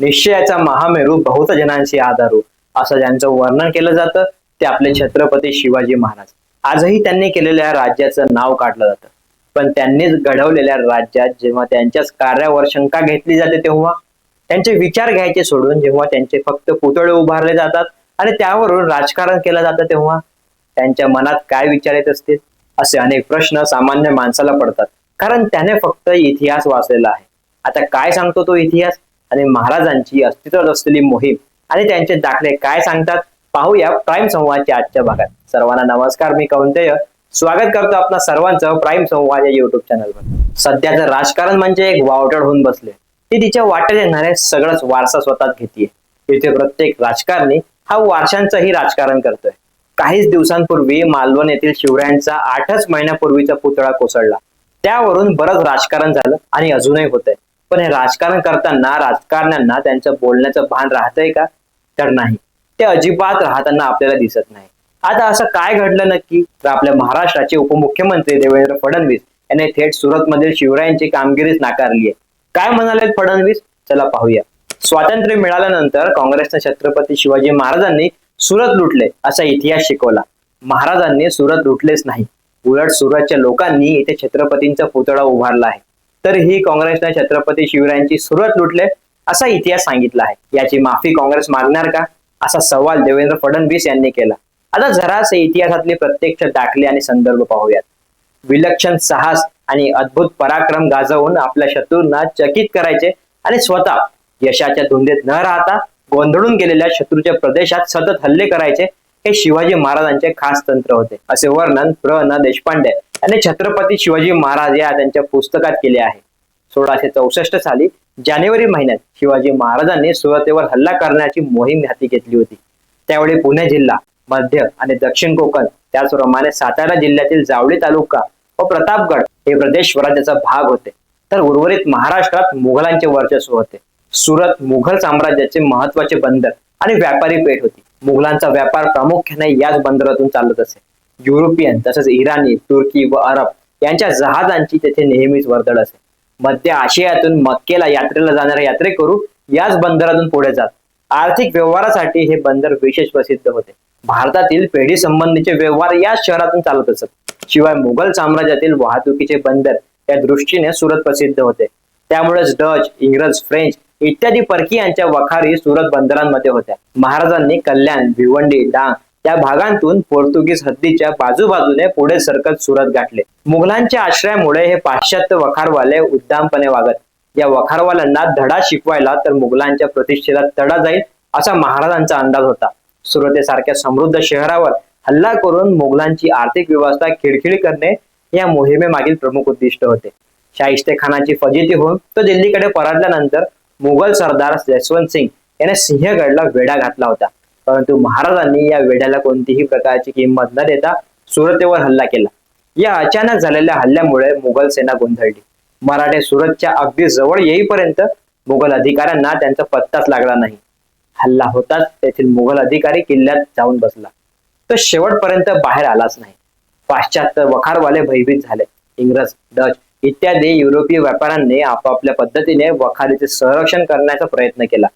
निश्चयाचा महामेरू बहुत जनांशी आधारू असं ज्यांचं वर्णन केलं जातं ते आपले छत्रपती शिवाजी महाराज. आजही त्यांनी केलेल्या राज्याचं नाव काढलं जातं. पण त्यांनीच घडवलेल्या राज्यात जेव्हा त्यांच्याच कार्यावर शंका घेतली जाते तेव्हा त्यांचे विचार घ्यायचे सोडून जेव्हा त्यांचे फक्त पुतळे उभारले जातात आणि त्यावरून राजकारण केलं जातं तेव्हा त्यांच्या मनात काय विचार येत असतील? असे अनेक प्रश्न सामान्य माणसाला पडतात. कारण त्याने फक्त इतिहास वाचलेला आहे. आता काय सांगतो तो इतिहास? आणि महाराजांची अस्तित्वात असलेली मोहीम आणि त्यांचे दाखले काय सांगतात? पाहूया प्राईम संवादच्या आजच्या भागात. सर्वांना नमस्कार मी कौंतेय. स्वागत करतो आपल्या सर्वांचं प्राईम संवाद या युट्यूब चॅनलवर सध्याचं राजकारण म्हणजे एक वावटळ होऊन बसले. ती तिच्या वाटेत येणारे सगळंच वारसा स्वतःत घेतीये. इथे प्रत्येक राजकारणी हा वारशांचंही राजकारण करतोय. काहीच दिवसांपूर्वी मालवण येथील शिवरायांचा आठच महिन्यापूर्वीचा पुतळा कोसळला. त्यावरून बरंच राजकारण झालं आणि अजूनही होतंय. पण हे राजकारण करताना राजकारण्यांना त्यांचं बोलण्याचं भान राहतंय का? तर नाही. ते अजिबात राहताना आपल्याला दिसत नाही. आता असं काय घडलं नक्की? तर आपल्या महाराष्ट्राचे उपमुख्यमंत्री देवेंद्र फडणवीस यांनी थेट सुरतमधील शिवरायांची कामगिरीच नाकारली आहे. काय म्हणाले फडणवीस? चला पाहूया. स्वातंत्र्य मिळाल्यानंतर काँग्रेसने छत्रपती शिवाजी महाराजांनी सुरत लुटले असा इतिहास शिकवला. महाराजांनी सुरत लुटलेच नाही. उलट सुरतच्या लोकांनी इथे छत्रपतींचा पुतळा उभारला आहे. तर ही काँग्रेसने छत्रपती शिवरायांची सुरत लुटले. असा इतिहास सांगितला आहे. याची माफी काँग्रेस मागणार का? असा सवाल देवेंद्र फडणवीस यांनी केला. आता जरासे इतिहासातले प्रत्यक्ष दाखले आणि संदर्भ पाहूयात. विलक्षण साहस आणि अद्भुत पराक्रम गाजवून आपल्या शत्रूंना चकित करायचे आणि स्वतः यशाच्या धुंदेत न राहता गोंधळून गेलेल्या शत्रूच्या प्रदेशात सतत हल्ले करायचे हे शिवाजी महाराजांचे खास तंत्र होते. असे वर्णन प्र. न. देशपांडे आणि छत्रपती शिवाजी महाराज या त्यांच्या पुस्तकात केले आहे. सोळाशे चौसष्ट साली जानेवारी महिन्यात शिवाजी महाराजांनी सुरतेवर हल्ला करण्याची मोहीम हाती घेतली होती. त्यावेळी पुणे जिल्हा मध्य आणि दक्षिण कोकण त्याचप्रमाणे सातारा जिल्ह्यातील जावळी तालुका व प्रतापगड हे प्रदेश स्वराज्याचा भाग होते. तर उर्वरित महाराष्ट्रात मुघलांचे वर्चस्व होते. सुरत मुघल साम्राज्याचे महत्त्वाचे बंदर आणि व्यापारी पेठ होती. मुघलांचा व्यापार प्रामुख्याने याच बंदरातून चालत असे. युरोपियन तसेच इराणी तुर्की व अरब यांच्या जहाजांची तेथे नेहमीच वर्दळ असे. मध्य आशियातून मक्केला यात्रेला जाणारे यात्रेकरू याच बंदरातून पुढे जात. आर्थिक व्यवहारासाठी हे बंदर विशेष प्रसिद्ध होते. भारतातील पेढी संबंधीचे व्यवहार याच शहरातून चालत असत. शिवाय मुघल साम्राज्यातील वाहतुकीचे बंदर या दृष्टीने सुरत प्रसिद्ध होते. त्यामुळेच डच इंग्रज फ्रेंच इत्यादी परकीयांच्या वखारी सुरत बंदरांमध्ये होत्या. महाराजांनी कल्याण भिवंडी डांग या भागांतून पोर्तुगीज हद्दीच्या बाजूबाजूने पुढे सरकत सुरत गाठले. मुघलांच्या आश्रयामुळे हे पाश्चात्य वखारवाले उद्दामपणे वागत. या वखारवाल्यांना धडा शिकवायला तर मुघलांच्या प्रतिष्ठेला तडा जाईल असा महाराजांचा अंदाज होता. सुरतेसारख्या समृद्ध शहरावर हल्ला करून मुघलांची आर्थिक व्यवस्था खिळखिळी करणे या मोहिमेमागील प्रमुख उद्दिष्ट होते. शाहिस्ते खानाची फजिती होऊन तो दिल्लीकडे परतल्यानंतर मुघल सरदार जसवंत सिंग याने सिंहगडला वेढा घातला होता. परंतु महाराजांनी या वेढ्याला कोणतीही प्रकारची किंमत न देता सुरतेवर हल्ला केला. या अचानक झालेल्या हल्ल्यामुळे मुघल सेना गोंधळली. मराठे सुरतच्या अगदी जवळ येईपर्यंत मुघल अधिकाऱ्यांना त्यांचा पत्ताच लागला नाही. हल्ला होताच तेथील मुघल अधिकारी किल्ल्यात जाऊन बसला. तो शेवटपर्यंत बाहेर आलाच नाही. पाश्चात्य वखारवाले भयभीत झाले. इंग्रज डच इत्यादी युरोपीय व्यापाऱ्यांनी आपापल्या पद्धतीने वखारीचे संरक्षण करण्याचा प्रयत्न केला.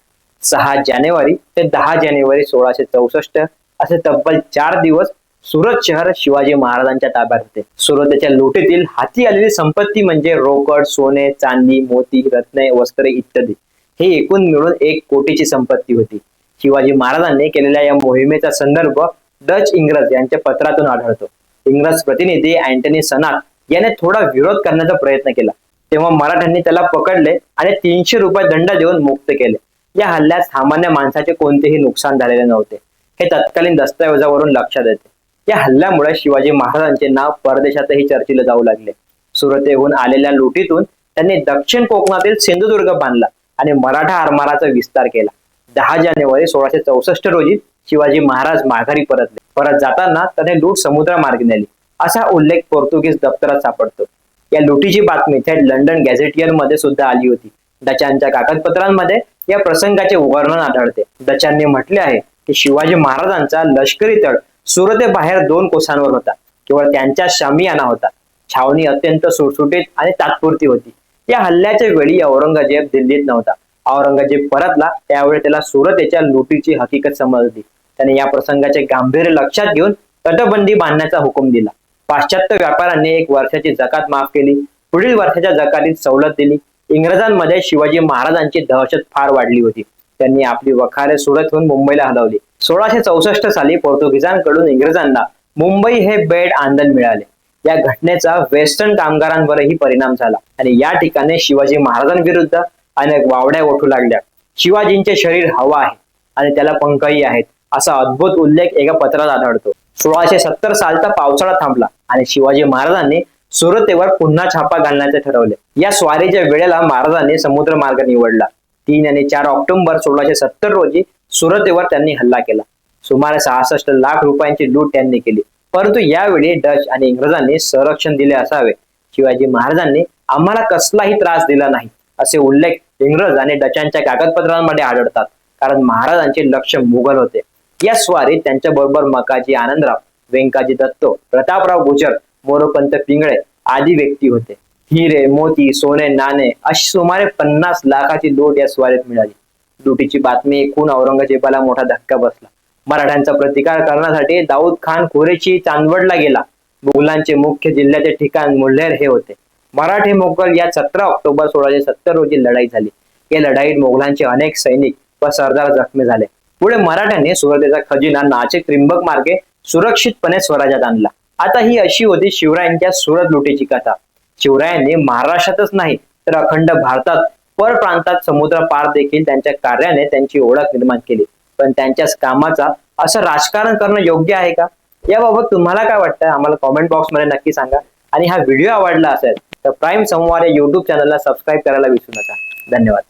सहा जानेवारी ते दहा जानेवारी सोळाशे चौसष्ट असे तब्बल चार दिवस सुरत शहर शिवाजी महाराजांच्या ताब्यात होते. सुरतच्या लुटीतील हाती आलेली संपत्ती म्हणजे रोकड सोने चांदी मोती रत्ने वस्त्रे इत्यादी. हे एकूण मिळून एक कोटीची संपत्ती होती. शिवाजी महाराजांनी केलेल्या या मोहिमेचा संदर्भ डच इंग्रज यांच्या पत्रातून आढळतो. इंग्रज प्रतिनिधी अँटनी सनात याने थोडा विरोध करण्याचा प्रयत्न केला. तेव्हा मराठ्यांनी त्याला पकडले आणि तीनशे रुपये दंड देऊन मुक्त केले. या हल्ल्यात सामान्य माणसाचे कोणतेही नुकसान झालेले नव्हते. हे तत्कालीन दस्तऐवजावरून लक्षात येते. या हल्ल्यामुळे शिवाजी महाराजांचे नाव परदेशातही चर्चेला जाऊ लागले. सुरतेहून आलेल्या लुटीतून त्यांनी दक्षिण कोकणातील सिंधुदुर्ग बांधला आणि मराठा आरमाराचा विस्तार केला. दहा जानेवारी सोळाशे चौसष्ट रोजी शिवाजी महाराज माघारी परतले. परत जाताना त्याने लूट समुद्रामार्गे नेली. असा उल्लेख पोर्तुगीज दप्तरात सापडतो. या लुटीची बातमी थेट लंडन गॅझेटियरमध्ये सुद्धा आली होती. डचांच्या कागदपत्रांमध्ये या प्रसंगाचे वर्णन आढळते. दचांनी म्हटले आहे की शिवाजी महाराजांचा लष्करी तळ सुरते बाहेर दोन कोसांवर होता. केवळ त्यांच्या शामियाना होता. छावणी अत्यंत सुटसुटीत आणि तात्पुरती होती. या हल्ल्याच्या वेळी औरंगजेब दिल्लीत नव्हता. औरंगजेब परतला त्यावेळी त्याला सुरतेच्या लुटीची हकीकत समजली. त्याने या प्रसंगाचे गांभीर्य लक्षात घेऊन तटबंदी बांधण्याचा हुकूम दिला. पाश्चात्य व्यापाऱ्यांनी एक वर्षाची जकात माफ केली. पुढील वर्षाच्या जकातीत सवलत दिली. इंग्रजांमध्ये शिवाजी महाराजांची दहशत फार वाढली होती. त्यांनी आपली वखारे सुरतहून मुंबईला हलवली. सोळाशे चौसष्ट साली पोर्तुगीजांकडून इंग्रजांना मुंबई हे बेड आंदोलन मिळाले. या घटनेचा वेस्टर्न कामगारांवरही परिणाम झाला आणि या ठिकाणी शिवाजी महाराजांविरुद्ध अनेक वावड्या उठू लागल्या. शिवाजींचे शरीर हवा आहे आणि त्याला पंखही आहेत असा अद्भुत उल्लेख एका पत्रात आढळतो. सोळाशे सत्तर सालचा पावसाळा थांबला आणि शिवाजी महाराजांनी सुरतेवर पुन्हा छापा घालण्याचे ठरवले. या स्वारीच्या वेळेला महाराजांनी समुद्र मार्ग निवडला. तीन आणि चार ऑक्टोबर सोळाशे सत्तर रोजी सुरतेवर त्यांनी हल्ला केला. सुमारे सहासष्ट लाख रुपयांची लूट त्यांनी केली. परंतु यावेळी डच आणि इंग्रजांनी संरक्षण दिले असावे. शिवाजी महाराजांनी आम्हाला कसलाही त्रास दिला नाही असे उल्लेख इंग्रज आणि डचांच्या कागदपत्रांमध्ये आढळतात. कारण महाराजांचे लक्ष मुघल होते. या स्वारीत त्यांच्या बरोबर मकाजी आनंदराव व्यंकाजी दत्तो प्रतापराव गुजर मोरोपंत पिंगळे आदी व्यक्ती होते. हिरे मोती सोने नाणे अशी सुमारे पन्नास लाखाची लूट या स्वारीत मिळाली. लुटीची बातमी ऐकून औरंगजेबाला मोठा धक्का बसला. मराठ्यांचा प्रतिकार करण्यासाठी दाऊद खान खोरेची चांदवडला गेला. मुघलांचे मुख्य जिल्ह्याचे ठिकाण मुल्हेर हे होते. मराठे मोगल या सतरा ऑक्टोबर सोळाशे सत्तर रोजी लढाई झाली. या लढाईत मोगलांचे अनेक सैनिक व सरदार जखमी झाले. पुढे मराठ्यांनी सुरतेचा खजिना नाशिक त्रिंबक मार्गे सुरक्षितपणे स्वराज्यात आणला. आता ही अशी होती शिवरायांच्या सुरत लुटीची कथा. शिवरायांनी महाराष्ट्रातच नाही तर अखंड भारतात पर प्रांतात समुद्र पार देखील त्यांच्या कार्याने त्यांची ओळख निर्माण केली. पण त्यांच्याच कामाचा असं राजकारण करणं योग्य आहे का? याबाबत तुम्हाला काय वाटतं आम्हाला कॉमेंट बॉक्समध्ये नक्की सांगा. आणि हा व्हिडिओ आवडला असेल तर प्राईम संवाद या युट्यूब चॅनलला सबस्क्राईब करायला विसरू नका. धन्यवाद.